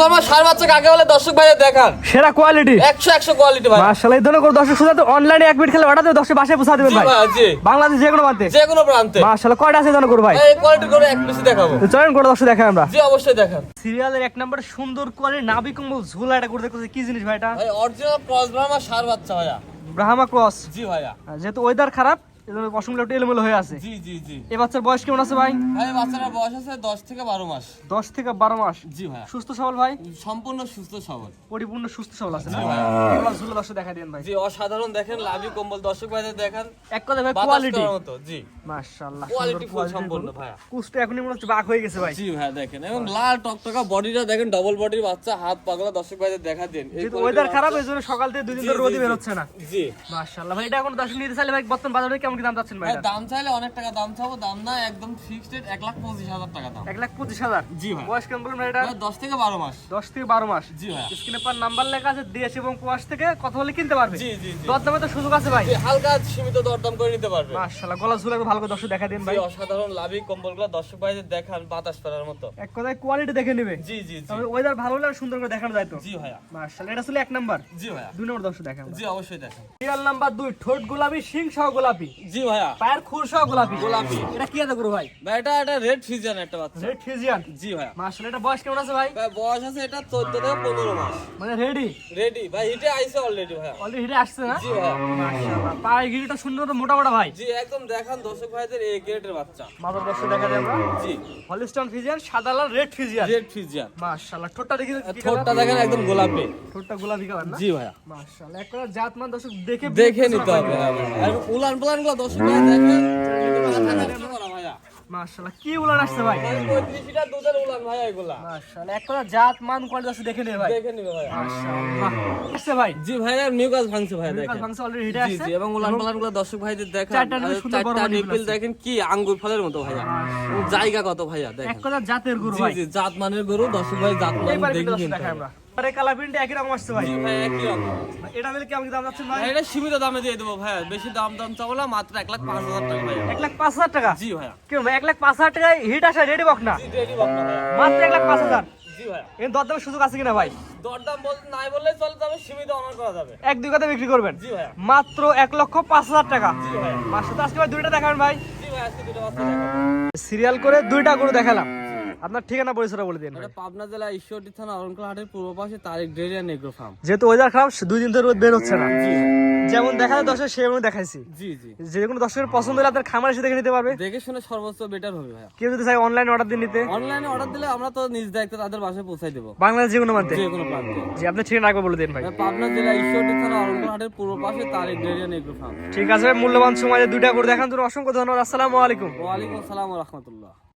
Burma সার বাচ্চা কাকে বলে? দর্শক ভাইদের দেখান। সেরা কোয়ালিটি একশো একশো কোয়ালিটি ভাই। মাশাআল্লাহ এই ধরনের করে দর্শক শুধু অনলাইনে এক মিনিট খেলে অর্ডার দিয়ে দর্শক বাসায় পৌঁছা দেবেন ভাই। ভাই জি। বাংলাদেশ যে কোনো প্রান্তে। যে কোনো প্রান্তে। মাশাআল্লাহ কয়টা আছে ধরনের করে ভাই? এই কোয়ালিটি করে এক পিসি দেখাবো। চলেন করে দর্শক দেখাই আমরা। জি অবশ্যই দেখান। সিরিয়ালের এক নম্বর সুন্দর কোয়ালিটি কম্বল ঝুলা এটা করে দেখতেছে কি জিনিস ভাই এটা? ভাই অরিজিনাল ক্রস বার্মা সার বাচ্চা ভাইয়া। ব্রাহ্মা ক্রস জি ভাইয়া। যেহেতু ওয়েদার খারাপ এজন্য পশমগুলো একটু এলোমেলো হয়ে আছে। জি জি জি। এই বাচ্চার বয়স কেমন আছে ভাই? ভাই বাচ্চাটার বয়স আছে দশ থেকে বারো মাস। দশ থেকে বারো মাস। জি ভাইয়া সুস্থ সবল ভাই? সম্পূর্ণ সুস্থ সবল। পরিপূর্ণ সুস্থ সবল আছে না? এগুলো ঝুলে দর্শক দেখা দেন ভাই। জি অসাধারণ দেখেন লাভি কম্বল দর্শক ভাইদের দেখান। এক কথা ভাই কোয়ালিটি মতো জি। মাশাআল্লাহ কোয়ালিটি ফুল সম্পূর্ণ ভাইয়া। কুচটা এখনই মনে হচ্ছে বাঘ হয়ে গেছে ভাই। জি দেখেন এবং লাল টকটকা বডিটা দেখেন ডবল বডির বাচ্চা হাত পাগলা দর্শক ভাইদের দেখা দিন। যেহেতু ওয়েদার খারাপ বাচ্চা- এই জন্য সকাল থেকে দুই দিন জি, ধরে জি, রোদই জি। বের হচ্ছে না। জি। মাশাআল্লাহ ভাই এটা এখন দর্শক নিতে চাইলে ভাই বর্তমান বাজারে কেমন কি দাম যাচ্ছেন ভাই ভাই দাম চাইলে অনেক টাকা দাম চাবো দাম না একদম ফিক্সড এক লাখ পঁচিশ হাজার টাকা দাম। এক লাখ পঁচিশ হাজার? জি ভাই। বয়স কেমন বলুন এটা? ভাই, দশ থেকে বারো মাস। দশ থেকে বারো মাস। জি ভাই। স্ক্রিনে পার নাম্বার লেখা আছে দেশ এবং কুয়াশ থেকে কথা বলে কিনতে পারবে? জি জি জি। দর দামে তো সুযোগ আছে ভাই। হালকা সীমিত দরদাম করে নিতে পারবে। মাশাআল্লাহ গলা ঝুলে ভালো করে দর্শক দেখা দিন ভাই। অসাধারণ লাভি কম্বলগুলো দর্শক ভাইদের দেখান বাতাস ফেরার মতো। এক কথায় কোয়ালিটি দেখে নেবে। জি জি তবে ওয়েদার ভালো হলে সুন্দর করে দেখানো যায় তো। জি ভাইয়া। মাশাআল্লাহ এটা ছিল এক নাম্বার। জি ভাইয়া। দুই নম্বর দর্শক দেখা জি অবশ্যই দেখেন সিরিয়াল নাম্বার দুই ঠোঁট গোলাপি শিং সহ গোলাপি। জি ভাইয়া। পায়ের খুর সহ গোলাপি। গোলাপি। এটা কি আছে গুরু ভাই? ভাই এটা এটা রেড ফিজিয়ান একটা বাচ্চা। Red Friesian? জি ভাইয়া। মাশাআল্লাহ এটা বয়স কেমন আছে ভাই? ভাই বয়স আছে এটা চোদ্দ থেকে পনেরো মাস। মানে রেডি? রেডি। ভাই হিটে আইসে অলরেডি ভাইয়া। অলরেডি হিটে আসছে না? জি ভাইয়া। মাশাআল্লাহ পায়ের গিরিটা সুন্দর তো মোটা মোটা ভাই? জি একদম দেখান দর্শক ভাইদের এই গ্রেডের বাচ্চা। মাদার দর্শক দেখা যায় আমরা জি। হলিস্টন ফিজিয়ান সাদা লাল রেড ফিজিয়ান রেড ফিজিয়ান মাশাআল্লাহ ঠোঁটটা দেখি ঠোঁটটা দেখেন একদম গোলাপি। ঠোঁটটা গোলাপি কালার না? জি ভাইয়া। মাশাআল্লাহ একটা জাতমান দর্শক দেখে দেখে নিতে হবে হ্যাঁ আর উলান পুলানগুলো দেখেন মাশাআল্লাহ কি উলান আসছে ভাই? ভাই পঁয়ত্রিশ লিটার দুধের উলান ভাইয়া এগুলা। মাশাআল্লাহ একটা জাত মান কোয়ালিটি দর্শক দেখে নেবে ভাই। দেখে নিবে ভাইয়া। মাশাআল্লাহ আসছে ভাই। জি ভাইয়া মিউকাস ভাঙছে ভাইয়া দেখেন। ফাংশন অলরেডি হিটে আসছে। জি এবং উলান পালান দর্শক ভাইদের দেখেন চারটা নিপল আর সুন্দর বড় চারটা নিপিল দেখেন কি আঙ্গুর ফলের মতো ভাইয়া। জায়গা কত ভাইয়া এক দেখেন। কথা জাতের গরু ভাই। জি জাত মানের গরু দর্শক ভাই জাত মান দেখে আরে কালার প্রিন্ট একই রকম আসছে ভাই। ভাই একই রকম। এটা কেমন দাম যাচ্ছে ভাই? ভাই, এটা সীমিত দামে দিয়ে দেবো ভাইয়া বেশি দাম দাম চাবো না মাত্র এক লাখ পাঁচ হাজার টাকা এক লাখ পাঁচ হাজার টাকা? জি ভাইয়া। কেন ভাই এক লাখ পাঁচ হাজার টাকায় হিট আসা রেডি বক না? মাত্র এক লাখ পাঁচ হাজার? জি এর দরদামের সুযোগ আছে কিনা ভাই? দরদাম বলতে নাই বললে চলে তবে সীমিত অনার করা যাবে। এক দুই কথা বিক্রি করবেন? জি ভাইয়া। মাত্র এক লক্ষ পাঁচ হাজার টাকা। জি ভাইয়া। মাসে তো আজকে ভাই দুইটা দেখাবেন ভাই। জি ভাই আজকে দেখাবো। সিরিয়াল করে দুইটা গরু দেখালাম। আপনার ঠিকানা পরিচয়টা বলে দিন পাবনা জেলা ঈশ্বরদী থানা অরণকুলা হাটের পূর্ব পাশে তারিক ডেরিয়া নেগ্রো ফার্ম। যেহেতু ওয়েদার খারাপ দুই দিন ধরে রোদ বের হচ্ছে না। যেমন দেখা যায় দর্শক সেরকম দেখাইছি। জি জি। যে কোনো দর্শকের পছন্দ হলে আপনার খামার এসে দেখে নিতে পারবে। দেখে শুনে সর্বোচ্চ বেটার হবে ভাইয়া। কেউ যদি চাই অনলাইন অর্ডার দিয়ে নিতে। অনলাইনে অর্ডার দিলে আমরা তো নিজ দায়িত্বে তাদের বাসায় পৌঁছাই দেবো। বাংলাদেশ যে কোনো মাধ্যমে যে কোনো প্রান্তে। জি আপনি ঠিকানা বলে দিন ভাই। ভাই, পাবনা জেলা ঈশ্বরদী থানা অরণকুলা হাটের পূর্ব পাশে তারিক ফার্ম। ঠিক আছে মূল্যবান সময় দুইটা করে দেখান। তোর অসংখ্য ধন্যবাদ। আসসালামু আলাইকুম। ওয়ালাইকুম আসসালাম রহমতুল্লাহ।